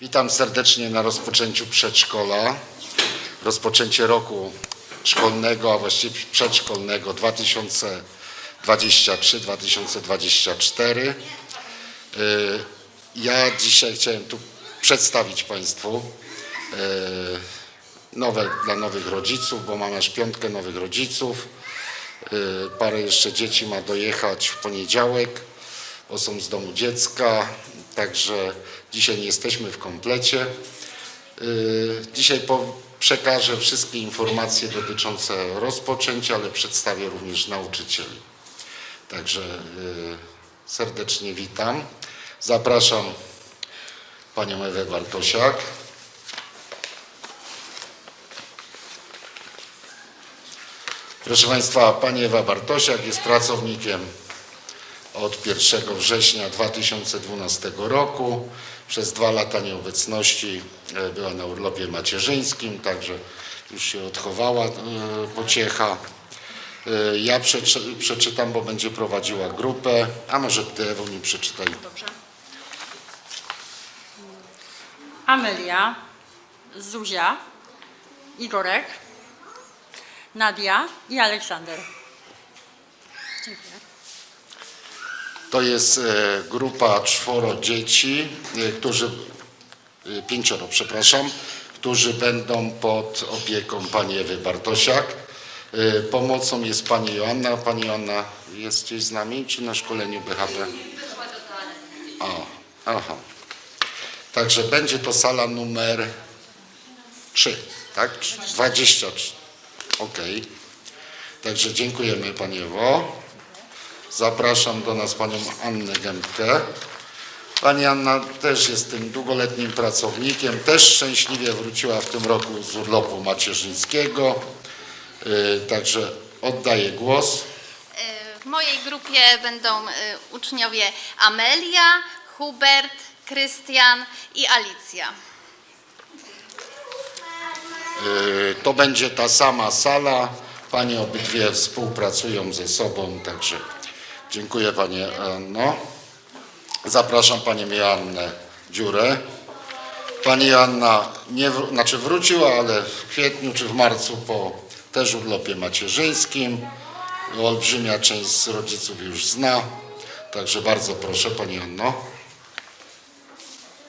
Witam serdecznie na rozpoczęciu przedszkola. Rozpoczęcie roku szkolnego, a właściwie przedszkolnego 2023-2024. Y, Ja dzisiaj chciałem tu przedstawić Państwu y, nowe dla nowych rodziców, bo mam aż piątkę nowych rodziców. Y, Parę jeszcze dzieci ma dojechać w poniedziałek, bo są z domu dziecka, także dzisiaj nie jesteśmy w komplecie. Y, Dzisiaj przekażę wszystkie informacje dotyczące rozpoczęcia, ale przedstawię również nauczycieli. Także y, serdecznie witam. Zapraszam Panią Ewę Bartosiak. Proszę Państwa, Pani Ewa Bartosiak jest pracownikiem od 1 września 2012 roku. Przez dwa lata nieobecności e, była na urlopie macierzyńskim, także już się odchowała e, pociecha. E, Ja przeczy, przeczytam, bo będzie prowadziła grupę, a może Ty Ewo nie przeczytaj. Dobrze. Amelia, Zuzia, Igorek, Nadia i Aleksander. Dziękuję. To jest e, grupa czworo dzieci, e, którzy, e, pięcioro, przepraszam, którzy będą pod opieką pani Ewy Bartosiak. Pomocą jest pani Joanna. Pani Joanna jest gdzieś z nami, czy na szkoleniu BHP? O, aha. Także będzie to sala numer 3, tak? 23. Okej. Także dziękujemy Pani Ewo. Zapraszam do nas panią Annę Gębkę. Pani Anna też jest tym długoletnim pracownikiem, też szczęśliwie wróciła w tym roku z urlopu macierzyńskiego. Yy, Także oddaję głos. W mojej grupie będą y, uczniowie Amelia, Hubert, Krystian i Alicja. To będzie ta sama sala. Panie obydwie współpracują ze sobą, także dziękuję Panie Anno. Zapraszam Panią Joannę Dziurę. Pani Joanna nie, znaczy wróciła, ale w kwietniu czy w marcu po też urlopie macierzyńskim. Olbrzymia część z rodziców już zna, także bardzo proszę Pani Anno.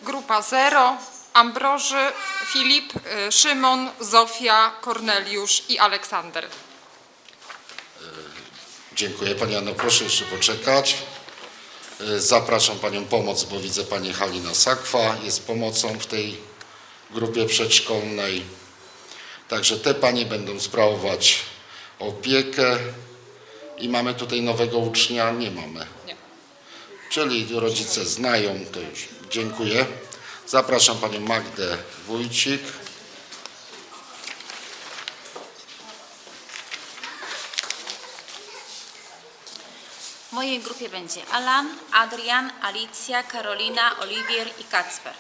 Grupa Zero, Ambroży, Filip, y, Szymon, Zofia, Korneliusz i Aleksander. Dziękuję Pani Anno, proszę jeszcze poczekać. Y, Zapraszam Panią pomoc, bo widzę Pani Halina Sakwa jest pomocą w tej grupie przedszkolnej. Także te Panie będą sprawować opiekę. I mamy tutaj nowego ucznia? Nie mamy. Nie. Czyli rodzice znają, to już dziękuję. Zapraszam Panią Magdę Wójcik. Mojej grupie będzie Alan, Adrian, Alicja, Karolina, Oliwier i Kacper.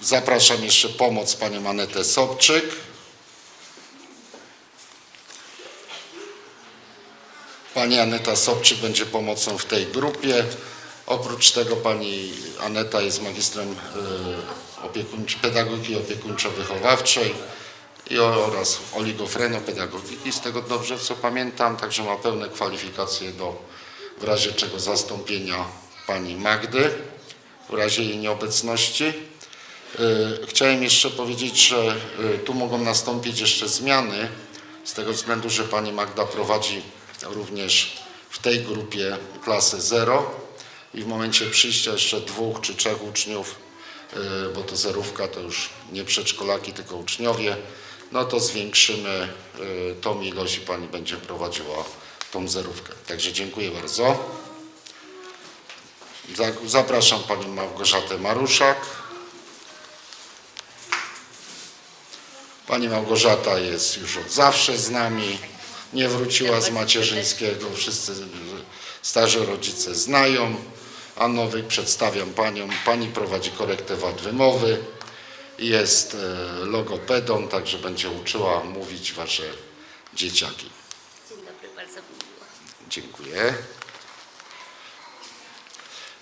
Zapraszam jeszcze pomoc Panią Anetę Sobczyk. Pani Aneta Sobczyk będzie pomocą w tej grupie. Oprócz tego Pani Aneta jest magistrem y, opiekuńczy, pedagogiki opiekuńczo-wychowawczej i oraz oligofrenopedagogiki, z tego dobrze co pamiętam, także ma pełne kwalifikacje do w razie czego zastąpienia Pani Magdy w razie jej nieobecności. Y, Chciałem jeszcze powiedzieć, że y, tu mogą nastąpić jeszcze zmiany z tego względu, że pani Magda prowadzi również w tej grupie klasę 0 i w momencie przyjścia jeszcze dwóch czy trzech uczniów, y, bo to zerówka to już nie przedszkolaki, tylko uczniowie, no to zwiększymy y, tą ilość i pani będzie prowadziła tą zerówkę. Także dziękuję bardzo. Za- Zapraszam panią Małgorzatę Maruszak. Pani Małgorzata jest już od zawsze z nami. Nie wróciła z macierzyńskiego. Wszyscy starzy rodzice znają. A nowych przedstawiam panią. Pani prowadzi korektę wad wymowy. Jest e, logopedą, także będzie uczyła mówić wasze dzieciaki. Dzień dobry, bardzo mi miło. Dziękuję.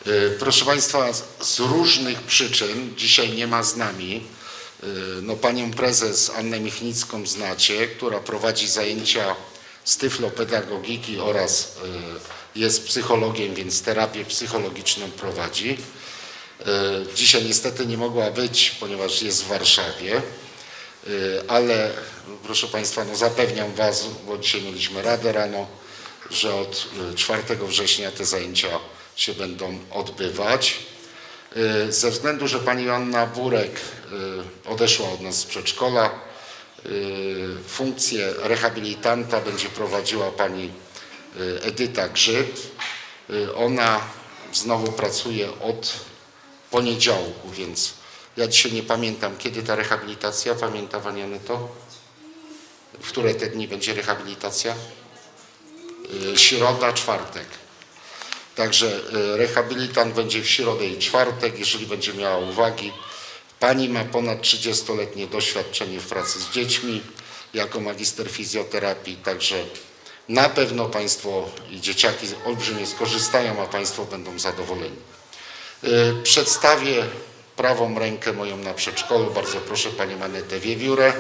Y, Proszę Państwa, z- różnych przyczyn dzisiaj nie ma z nami. Y, No, panią prezes Annę Michnicką znacie, która prowadzi zajęcia z tyflopedagogiki oraz jest psychologiem, więc terapię psychologiczną prowadzi. Y, Dzisiaj niestety nie mogła być, ponieważ jest w Warszawie, Y, ale proszę Państwa, no zapewniam Was, bo dzisiaj mieliśmy radę rano, że od y, 4 września te zajęcia się będą odbywać. Ze względu, że pani Joanna Burek odeszła od nas z przedszkola, funkcję rehabilitanta będzie prowadziła pani Edyta Grzyb. Ona znowu pracuje od poniedziałku, więc ja dzisiaj nie pamiętam, kiedy ta rehabilitacja, pamięta Pani Aneto? W które te dni będzie rehabilitacja? Y, Środa, czwartek. Także y, rehabilitant będzie w środę i czwartek, jeżeli będzie miała uwagi. Pani ma ponad 30-letnie doświadczenie w pracy z dziećmi jako magister fizjoterapii, także na pewno Państwo i dzieciaki olbrzymie skorzystają, a Państwo będą zadowoleni. Y, Przedstawię prawą rękę moją na przedszkolu. Bardzo proszę Panią Anetę Wiewiórę.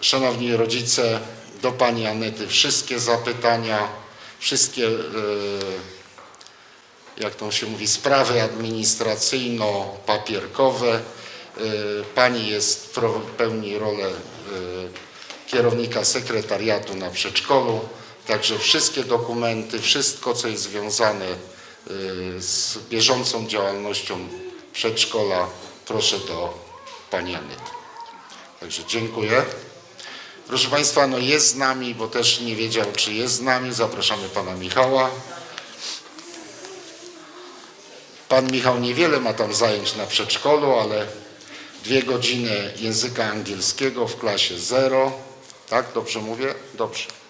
Szanowni rodzice, do Pani Anety wszystkie zapytania, wszystkie, y, jak to się mówi, sprawy administracyjno-papierkowe. Y, Pani jest, pełni rolę kierownika sekretariatu na przedszkolu, także wszystkie dokumenty, wszystko co jest związane y, z bieżącą działalnością przedszkola, proszę do Pani Anety. Także dziękuję. Proszę Państwa, no jest z nami, bo też nie wiedział, czy jest z nami. Zapraszamy Pana Michała. Pan Michał niewiele ma tam zajęć na przedszkolu, ale dwie godziny języka angielskiego w klasie 0. Tak, dobrze mówię? Dobrze.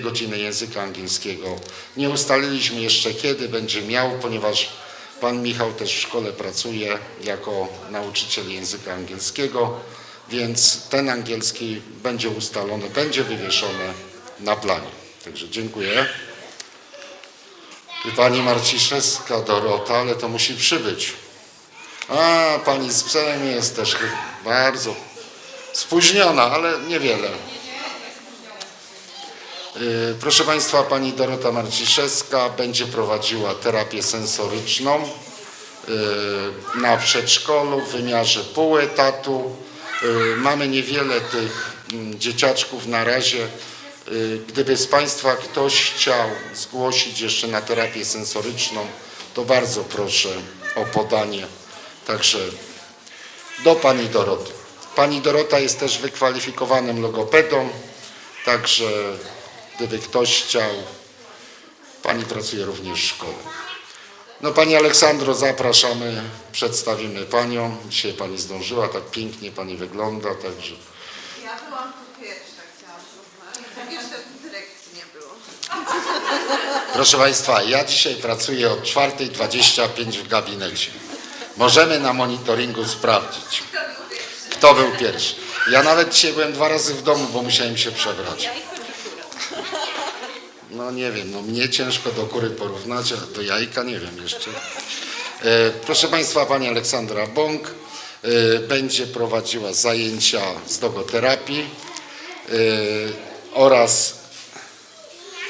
Godziny języka angielskiego. Nie ustaliliśmy jeszcze kiedy będzie miał, ponieważ pan Michał też w szkole pracuje jako nauczyciel języka angielskiego, więc ten angielski będzie ustalony, będzie wywieszony na planie. Także dziękuję. Pani Marciszewska Dorota, ale to musi przybyć. A, pani z psem jest też bardzo spóźniona, ale niewiele. Y, Proszę Państwa, pani Dorota Marciszewska będzie prowadziła terapię sensoryczną y, na przedszkolu w wymiarze pół etatu. Y, Mamy niewiele tych mm, dzieciaczków na razie. Gdyby z Państwa ktoś chciał zgłosić jeszcze na terapię sensoryczną, to bardzo proszę o podanie. Także do Pani Doroty. Pani Dorota jest też wykwalifikowanym logopedą, także gdyby ktoś chciał, Pani pracuje również w szkole. No Pani Aleksandro, zapraszamy, przedstawimy Panią. Dzisiaj Pani zdążyła, tak pięknie Pani wygląda, także Ja byłam tu pierwsza, chciałam poznać. Jeszcze dyrekcji nie było. Proszę Państwa, ja dzisiaj pracuję od 4.25 w gabinecie. Możemy na monitoringu sprawdzić, kto był pierwszy. Ja nawet dzisiaj byłem dwa razy w domu, bo musiałem się przebrać. No nie wiem, no mnie ciężko do kury porównać, a do jajka nie wiem jeszcze. E, Proszę Państwa, Pani Aleksandra Bąk e, będzie prowadziła zajęcia z dogoterapii e, oraz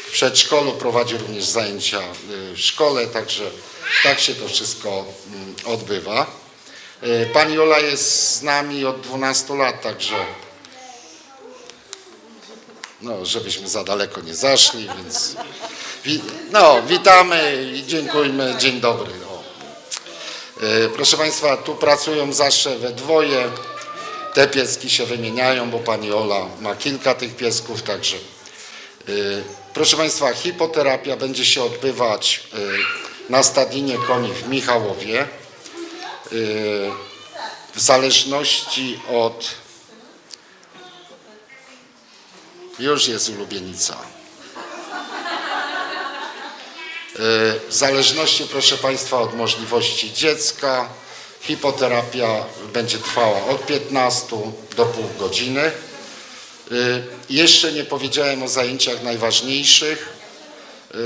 w przedszkolu prowadzi również zajęcia w szkole, także tak się to wszystko mm, odbywa. Pani Ola jest z nami od 12 lat, także no, żebyśmy za daleko nie zaszli, więc wi- no, witamy i dziękujmy. Dzień dobry. Y, Proszę Państwa, tu pracują zawsze we dwoje. Te pieski się wymieniają, bo Pani Ola ma kilka tych piesków, także Y, Proszę Państwa, hipoterapia będzie się odbywać y, na stadinie koni w Michałowie. W zależności od. Już jest ulubienica. Y, W zależności, proszę Państwa, od możliwości dziecka, hipoterapia będzie trwała od 15 do pół godziny. Y, Jeszcze nie powiedziałem o zajęciach najważniejszych. e,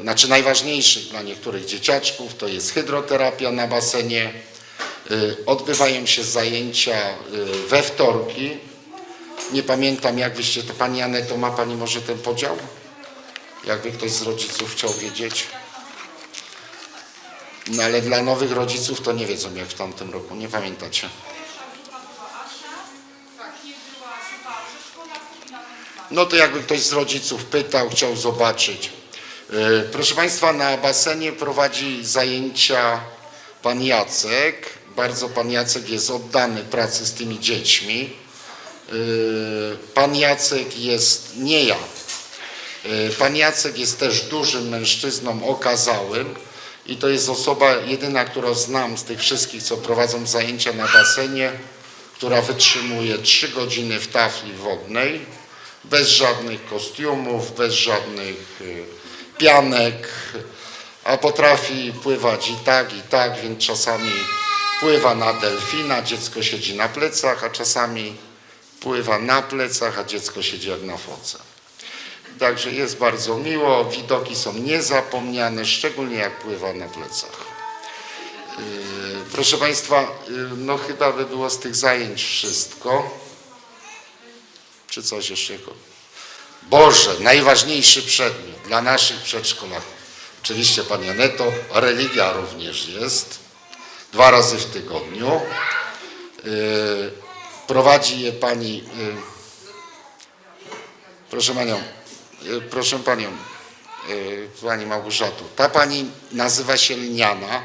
znaczy najważniejszych dla niektórych dzieciaczków, to jest hydroterapia na basenie. E, Odbywają się zajęcia e, we wtorki. Nie pamiętam, jak wyście to, Pani Aneto, ma Pani może ten podział? Jakby ktoś z rodziców chciał wiedzieć. No ale dla nowych rodziców to nie wiedzą jak w tamtym roku, nie pamiętacie. No to jakby ktoś z rodziców pytał, chciał zobaczyć. E, Proszę Państwa, na basenie prowadzi zajęcia Pan Jacek. Bardzo Pan Jacek jest oddany pracy z tymi dziećmi. E, Pan Jacek jest, nie ja, E, Pan Jacek jest też dużym mężczyzną okazałym i to jest osoba jedyna, którą znam z tych wszystkich, co prowadzą zajęcia na basenie, która wytrzymuje 3 godziny w tafli wodnej, bez żadnych kostiumów, bez żadnych e, pianek, a potrafi pływać i tak, i tak, więc czasami pływa na delfina, dziecko siedzi na plecach, a czasami pływa na plecach, a dziecko siedzi jak na foce. Także jest bardzo miło, widoki są niezapomniane, szczególnie jak pływa na plecach. Yy, Proszę Państwa, yy, no chyba by było z tych zajęć wszystko. Czy coś jeszcze? Boże, najważniejszy przedmiot dla naszych przedszkolaków. Oczywiście Pani Aneto, religia również jest. Dwa razy w tygodniu. Prowadzi je Pani... yy, Proszę Panią, y, proszę Panią, y, Pani Małgorzato, ta Pani nazywa się Lniana.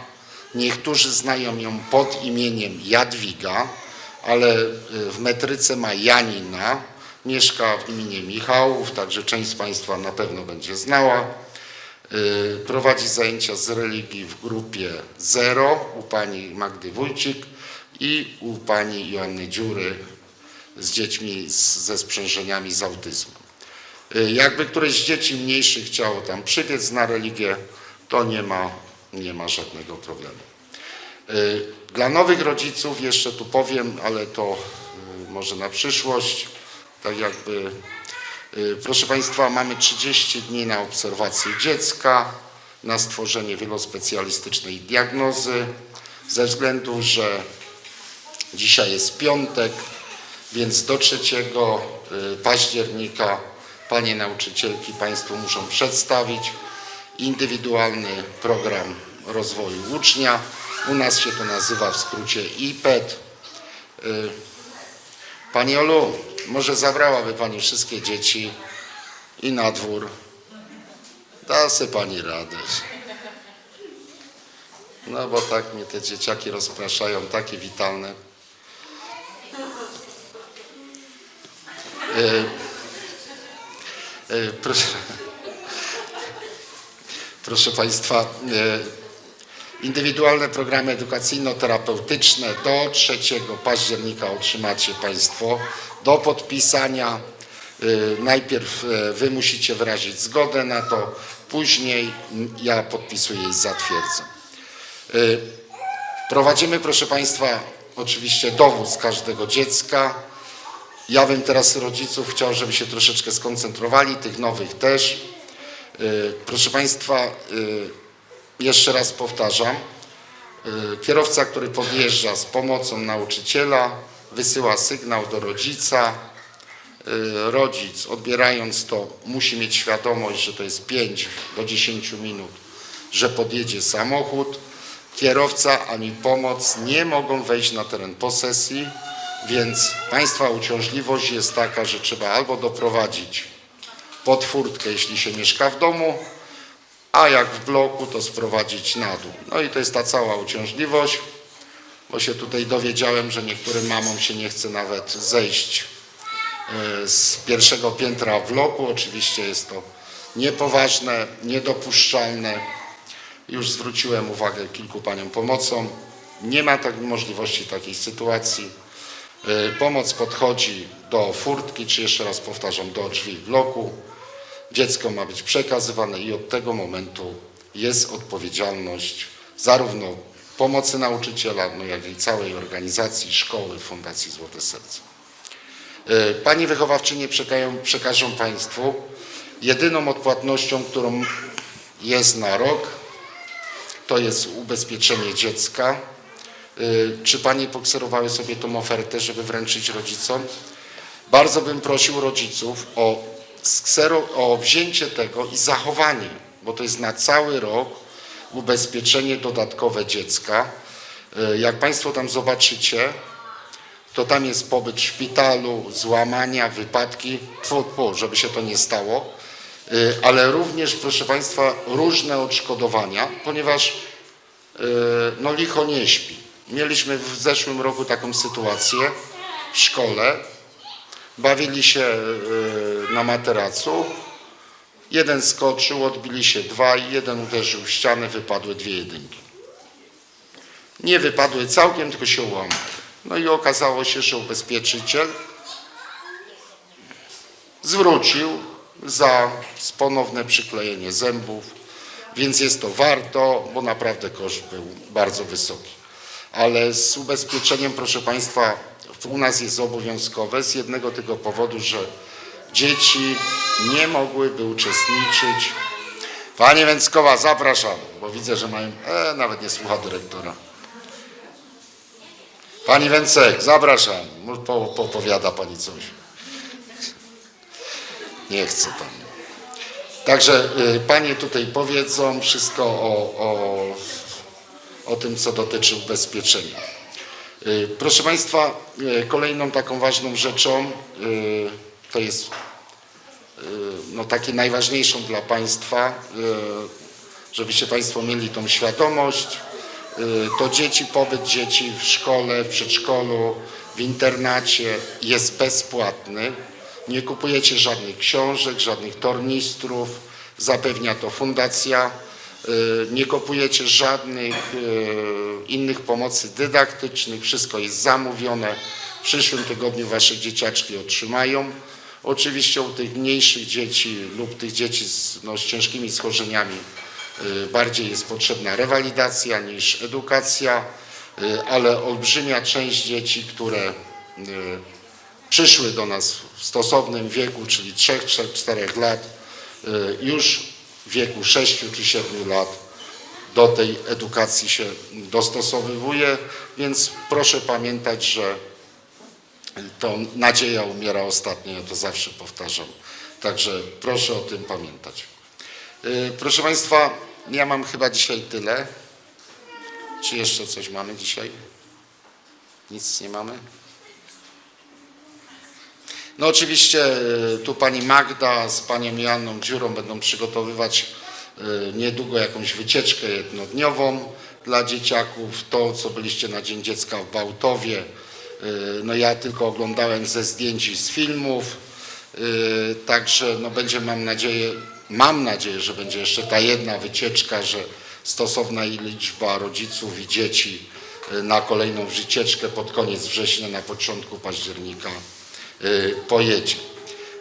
Niektórzy znają ją pod imieniem Jadwiga, ale y, w metryce ma Janina. Mieszka w gminie Michałów, także część z Państwa na pewno będzie znała. Y, Prowadzi zajęcia z religii w grupie 0 u Pani Magdy Wójcik i u Pani Joanny Dziury z dziećmi z, ze sprzężeniami z autyzmem. Y, Jakby któreś z dzieci mniejszych chciało tam przybiec na religię, to nie ma, nie ma żadnego problemu. Y, Dla nowych rodziców jeszcze tu powiem, ale to y, może na przyszłość, tak jakby, proszę Państwa, mamy 30 dni na obserwację dziecka, na stworzenie wielospecjalistycznej diagnozy, ze względu, że dzisiaj jest piątek, więc do 3 y, października Panie nauczycielki Państwu muszą przedstawić indywidualny program rozwoju ucznia. U nas się to nazywa w skrócie IPED. Y, Pani Olu, może zabrałaby Pani wszystkie dzieci i na dwór. Da se Pani radę. No bo tak mnie te dzieciaki rozpraszają, takie witalne. Y, y, Proszę, proszę Państwa, y, indywidualne programy edukacyjno-terapeutyczne do 3 października otrzymacie Państwo do podpisania. Najpierw Wy musicie wyrazić zgodę na to, później ja podpisuję i zatwierdzam. Prowadzimy, proszę Państwa, oczywiście dowód z każdego dziecka. Ja bym teraz rodziców chciał, żeby się troszeczkę skoncentrowali, tych nowych też. Y, Proszę Państwa, y, jeszcze raz powtarzam, y, kierowca, który podjeżdża z pomocą nauczyciela, wysyła sygnał do rodzica. Rodzic, odbierając to, musi mieć świadomość, że to jest 5 do 10 minut, że podjedzie samochód. Kierowca ani pomoc nie mogą wejść na teren posesji, więc Państwa uciążliwość jest taka, że trzeba albo doprowadzić pod furtkę, jeśli się mieszka w domu, a jak w bloku, to sprowadzić na dół. No i to jest ta cała uciążliwość, bo się tutaj dowiedziałem, że niektórym mamom się nie chce nawet zejść e, z pierwszego piętra bloku. Oczywiście jest to niepoważne, niedopuszczalne. Już zwróciłem uwagę kilku paniom pomocą. Nie ma takiej możliwości, takiej sytuacji. E, Pomoc podchodzi do furtki, czy jeszcze raz powtarzam, do drzwi bloku. Dziecko ma być przekazywane i od tego momentu jest odpowiedzialność zarówno pomocy nauczyciela, no jak i całej organizacji, szkoły, Fundacji Złote Serce. E, Pani wychowawczynie przekażą, przekażą Państwu jedyną odpłatnością, którą jest na rok. To jest ubezpieczenie dziecka. Y, Czy Panie pokserowały sobie tą ofertę, żeby wręczyć rodzicom? Bardzo bym prosił rodziców o, skser- o wzięcie tego i zachowanie, bo to jest na cały rok ubezpieczenie dodatkowe dziecka. Y, Jak Państwo tam zobaczycie, to tam jest pobyt w szpitalu, złamania, wypadki, tfu, tfu, żeby się to nie stało, Y, ale również, proszę Państwa, różne odszkodowania, ponieważ no licho nie śpi. Mieliśmy w zeszłym roku taką sytuację w szkole, bawili się y, na materacu, jeden skoczył, odbili się dwa i jeden uderzył w ścianę, wypadły dwie jedynki. Nie wypadły całkiem, tylko się ułamały. No i okazało się, że ubezpieczyciel zwrócił za ponowne przyklejenie zębów, więc jest to warto, bo naprawdę koszt był bardzo wysoki. Ale z ubezpieczeniem, proszę Państwa, u nas jest obowiązkowe z jednego tylko powodu, że dzieci nie mogłyby uczestniczyć. Pani Więckowa, zapraszam, bo widzę, że mają, e, nawet nie słucha dyrektora. Pani Więcek, zapraszam, po, popowiada Pani coś. Nie chce Pani. Także y, Panie tutaj powiedzą wszystko o, o, o tym, co dotyczy ubezpieczenia. Y, Proszę Państwa, y, kolejną taką ważną rzeczą y, to jest no, takie najważniejszą dla Państwa, żebyście Państwo mieli tą świadomość, to dzieci, pobyt dzieci w szkole, w przedszkolu, w internacie jest bezpłatny. Nie kupujecie żadnych książek, żadnych tornistrów, zapewnia to fundacja. Y, Nie kupujecie żadnych y, innych pomocy dydaktycznych, wszystko jest zamówione. W przyszłym tygodniu Wasze dzieciaczki otrzymają. Oczywiście u tych mniejszych dzieci lub tych dzieci z, no, z ciężkimi schorzeniami y, bardziej jest potrzebna rewalidacja niż edukacja, ale olbrzymia część dzieci, które przyszły do nas w stosownym wieku, czyli 3-4 lat, już wieku 6 czy 7 lat do tej edukacji się dostosowywuje, więc proszę pamiętać, że to nadzieja umiera ostatnia, ja to zawsze powtarzam. Także proszę o tym pamiętać. Y, Proszę Państwa, ja mam chyba dzisiaj tyle. Czy jeszcze coś mamy dzisiaj? Nic nie mamy? No oczywiście y, tu pani Magda z panią Joanną Dziurą będą przygotowywać y, niedługo jakąś wycieczkę jednodniową dla dzieciaków. To, co byliście na Dzień Dziecka w Bałtowie, y, no ja tylko oglądałem ze zdjęć i z filmów. Także no będzie mam nadzieję, mam nadzieję, że będzie jeszcze ta jedna wycieczka, że stosowna liczba rodziców i dzieci na kolejną wycieczkę pod koniec września, na początku października pojedzie.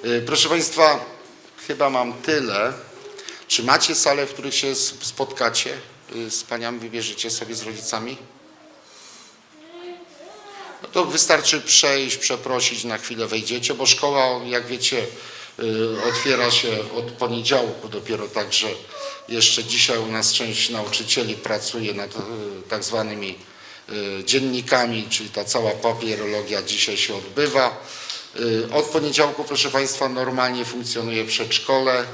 Y, Proszę Państwa, chyba mam tyle. Czy macie sale, w których się spotkacie y, z paniami, wybierzecie sobie z rodzicami? No to wystarczy przejść, przeprosić, na chwilę wejdziecie, bo szkoła, jak wiecie, y, otwiera się od poniedziałku dopiero, także jeszcze dzisiaj u nas część nauczycieli pracuje nad y, tak zwanymi y, dziennikami, czyli ta cała papierologia dzisiaj się odbywa. Y, Od poniedziałku, proszę Państwa, normalnie funkcjonuje przedszkole,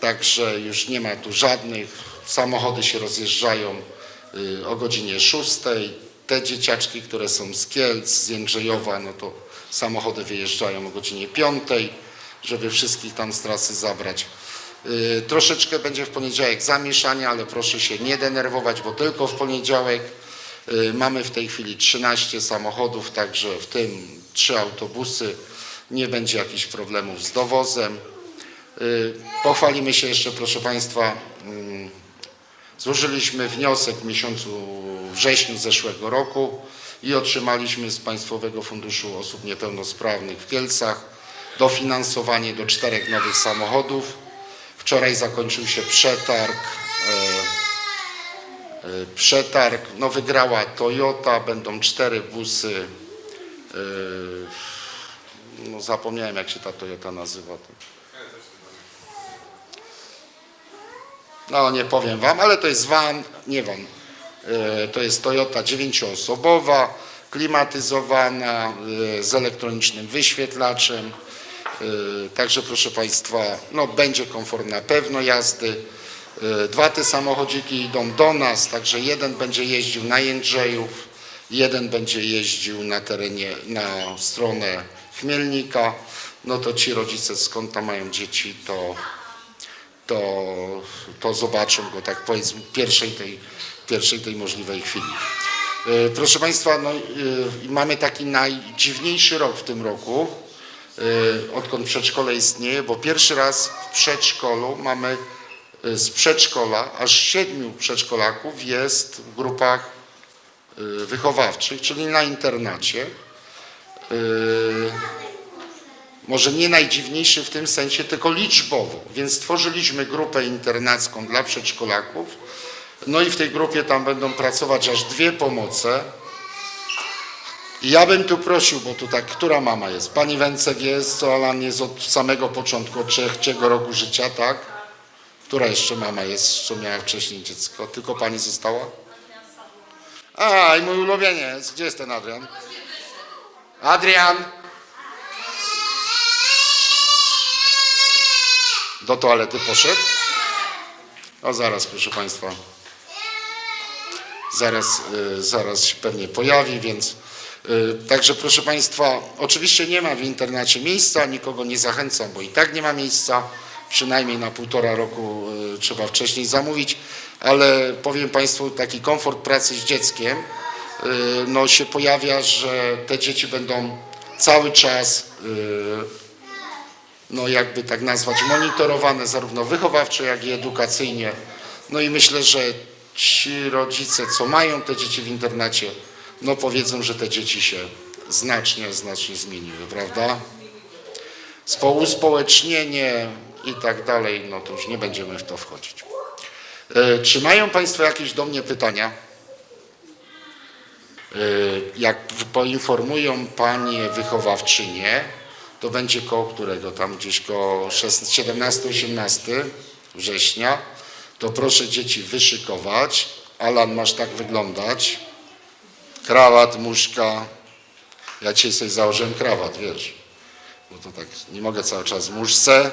także już nie ma tu żadnych. Samochody się rozjeżdżają y, o godzinie 6. Te dzieciaczki, które są z Kielc, z Jędrzejowa, no to samochody wyjeżdżają o godzinie 5, żeby wszystkich tam z trasy zabrać. Y, Troszeczkę będzie w poniedziałek zamieszania, ale proszę się nie denerwować, bo tylko w poniedziałek mamy w tej chwili 13 samochodów, także w tym trzy autobusy. Nie będzie jakichś problemów z dowozem. Y, Pochwalimy się jeszcze, proszę Państwa, mm, złożyliśmy wniosek w miesiącu wrześniu zeszłego roku i otrzymaliśmy z Państwowego Funduszu Osób Niepełnosprawnych w Kielcach dofinansowanie do czterech nowych samochodów. Wczoraj zakończył się przetarg. Przetarg, no wygrała Toyota, będą cztery busy. e, No zapomniałem jak się ta Toyota nazywa. no nie powiem Wam, ale to jest van, nie van, e, to jest Toyota dziewięcioosobowa, klimatyzowana, e, z elektronicznym wyświetlaczem. Także proszę Państwa, no będzie komfort na pewno jazdy. E, Dwa te samochodziki idą do nas, także jeden będzie jeździł na Jędrzejów, jeden będzie jeździł na terenie, na stronę Chmielnika. No to ci rodzice skąd tam mają dzieci, to to, to zobaczą go, tak powiedzmy, w pierwszej tej, pierwszej tej możliwej chwili. E, Proszę Państwa, no, e, mamy taki najdziwniejszy rok w tym roku, odkąd przedszkole istnieje, bo pierwszy raz w przedszkolu mamy z przedszkola, aż siedmiu przedszkolaków jest w grupach e, wychowawczych, czyli na internacie. E, może nie najdziwniejszy w tym sensie, tylko liczbowo. Więc stworzyliśmy grupę internacką dla przedszkolaków. No i w tej grupie tam będą pracować aż dwie pomoce. I ja bym tu prosił, bo tu tak, która mama jest? Pani Węcek jest, Alan jest od samego początku, od trzeciego roku życia, tak? Która jeszcze mama jest, co miała wcześniej dziecko? Tylko pani została? A, i mój ulubieniec. Gdzie jest ten Adrian? Adrian! Do toalety poszedł? O zaraz, proszę Państwa. Zaraz, y, zaraz się pewnie pojawi, więc y, także proszę Państwa, oczywiście nie ma w internacie miejsca, nikogo nie zachęcam, bo i tak nie ma miejsca, przynajmniej na półtora roku y, trzeba wcześniej zamówić, ale powiem Państwu, taki komfort pracy z dzieckiem, y, no się pojawia, że te dzieci będą cały czas y, no jakby tak nazwać, monitorowane zarówno wychowawczo, jak i edukacyjnie. No i myślę, że ci rodzice, co mają te dzieci w internacie, no powiedzą, że te dzieci się znacznie, znacznie zmieniły, prawda? Spo- Uspołecznienie i tak dalej, no to już nie będziemy w to wchodzić. E, Czy mają Państwo jakieś do mnie pytania? E, Jak poinformują Panie wychowawczynie, to będzie koło którego? Tam gdzieś koło 17-18 września. To proszę dzieci wyszykować. Alan, masz tak wyglądać. Krawat, muszka. Ja dzisiaj sobie założyłem krawat, wiesz. Bo to tak nie mogę cały czas w muszce,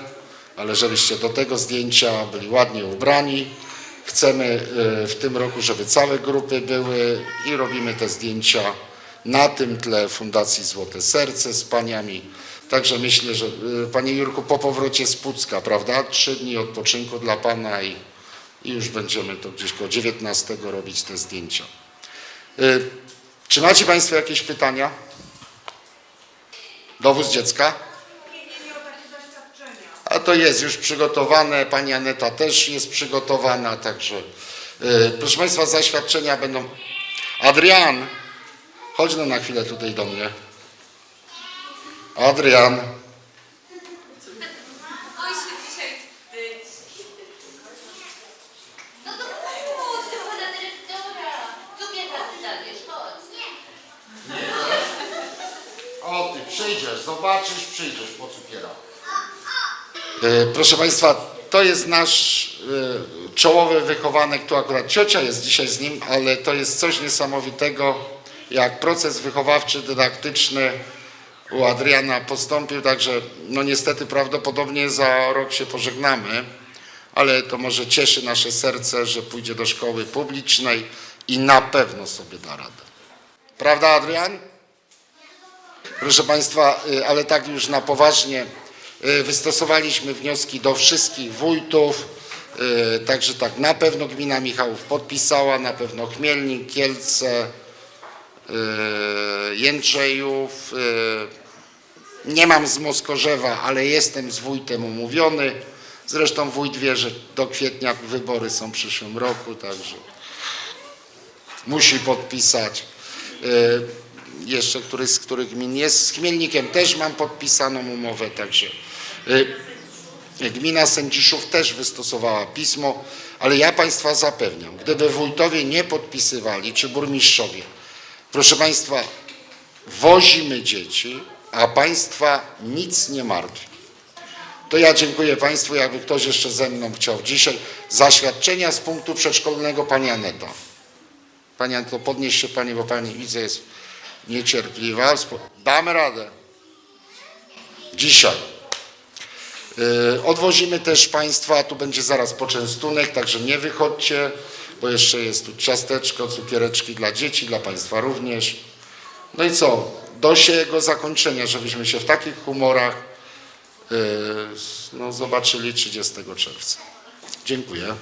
ale żebyście do tego zdjęcia byli ładnie ubrani. Chcemy y, w tym roku, żeby całe grupy były i robimy te zdjęcia na tym tle Fundacji Złote Serce z paniami. Także myślę, że y, Panie Jurku, po powrocie z Pucka, prawda? Trzy dni odpoczynku dla Pana i, i już będziemy to gdzieś koło 19 robić te zdjęcia. Y, Czy macie Państwo jakieś pytania? Dowóz dziecka? A to jest już przygotowane, Pani Aneta też jest przygotowana, także y, proszę Państwa, zaświadczenia będą... Adrian, chodź no na chwilę tutaj do mnie. Adrian. O, ty przyjdziesz, zobaczysz, przyjdziesz po cukiera. E, Proszę Państwa, to jest nasz e, czołowy wychowanek, tu akurat ciocia jest dzisiaj z nim, ale to jest coś niesamowitego, jak proces wychowawczy, dydaktyczny u Adriana postąpił, także no niestety prawdopodobnie za rok się pożegnamy, ale to może cieszy nasze serce, że pójdzie do szkoły publicznej i na pewno sobie da radę. Prawda Adrian? Proszę Państwa, y, ale tak już na poważnie, wystosowaliśmy wnioski do wszystkich wójtów, y, także tak na pewno gmina Michałów podpisała, na pewno Chmielnik, Kielce, y, Jędrzejów, nie mam z Moskorzewa, ale jestem z wójtem umówiony. Zresztą wójt wie, że do kwietnia wybory są w przyszłym roku, także musi podpisać. Jeszcze któryś z których gmin jest. Z Chmielnikiem też mam podpisaną umowę, także gmina Sędziszów też wystosowała pismo, ale ja Państwa zapewniam, gdyby wójtowie nie podpisywali, czy burmistrzowie, proszę Państwa, wozimy dzieci, a Państwa nic nie martwi. To ja dziękuję Państwu. Jakby ktoś jeszcze ze mną chciał dzisiaj zaświadczenia z punktu przedszkolnego Pani Aneta. Pani Aneto, podnieś się Pani, bo Pani widzę jest niecierpliwa. Damy radę. Dzisiaj. Yy, Odwozimy też Państwa, tu będzie zaraz poczęstunek, także nie wychodźcie, bo jeszcze jest tu ciasteczko, cukiereczki dla dzieci, dla Państwa również. No i co? Do jego zakończenia, żebyśmy się w takich humorach yy, no, zobaczyli 30 czerwca. Dziękuję.